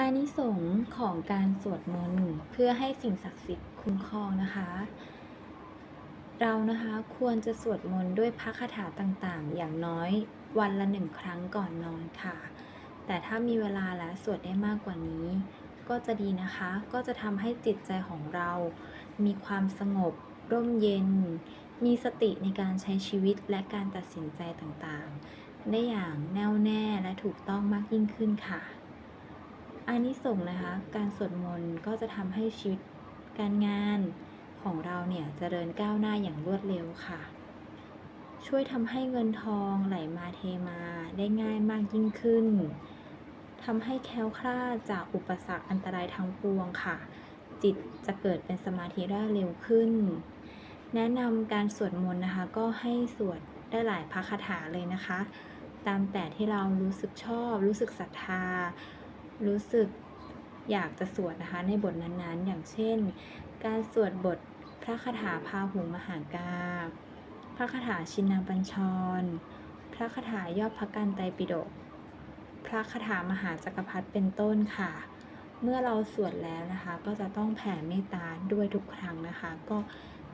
อานิสงส์ของการสวดมนต์เพื่อให้สิ่งศักดิ์สิทธิ์คุ้มครองนะคะ เรานะคะควรจะสวดมนต์ด้วยพระคาถาต่างๆ อย่างน้อยวันละหนึ่งครั้งก่อนนอนค่ะ แต่ถ้ามีเวลาและสวดได้มากกว่านี้ ก็จะดีนะคะ ก็จะทำให้จิตใจของเรา มีความสงบ ร่มเย็น มีสติในการใช้ชีวิตและการตัดสินใจต่างๆ ได้อย่างแน่วแน่และถูกต้องมากยิ่งขึ้นค่ะ อานิสงส์นะคะ การสวดมนต์ก็จะทำให้ชีวิตการงานของเราเนี่ยเจริญก้าวหน้าอย่างรวดเร็วค่ะ ช่วยทำให้เงินทองไหลมาเทมาได้ง่ายมากยิ่งขึ้นทำให้แคล้วคลาดจากอุปสรรคอันตรายทั้งปวงค่ะ จิตจะเกิดเป็นสมาธิได้เร็วขึ้น แนะนำการสวดมนต์นะคะ ก็ให้สวดได้หลายพระคาถาเลยนะคะ ตามแต่ที่เรารู้สึกชอบรู้สึกศรัทธา รู้สึกอยากจะสวดนะคะในบทนั้นๆ อย่างเช่น การสวดบทพระคาถาพาหุงมหากา พระคาถาชินนางปัญชร พระคาถายอดพระกันไตรปิฎก พระคาถามหาจักรพรรดิเป็นต้นค่ะ เมื่อเราสวดแล้วนะคะ ก็จะต้องแผ่เมตตาด้วยทุกครั้งนะคะ ก็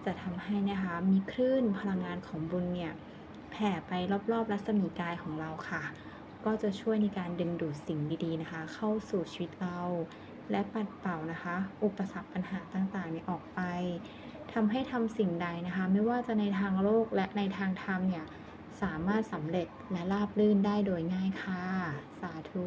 จะทำให้นะคะมีคลื่นพลังงานของบุญเนี่ยแผ่ไปรอบๆรัศมีกายของเราค่ะ ก็จะช่วยในการดึงดูดสิ่งดีๆนะคะ เข้าสู่ชีวิตเรา และปัดเป่านะคะ อุปสรรคปัญหาต่างๆเนี่ยออกไปทำให้ทำสิ่งใดนะคะ ไม่ว่าจะในทางโลกและในทางธรรมเนี่ยสามารถสำเร็จและราบรื่นได้โดยง่ายค่ะ สาธุ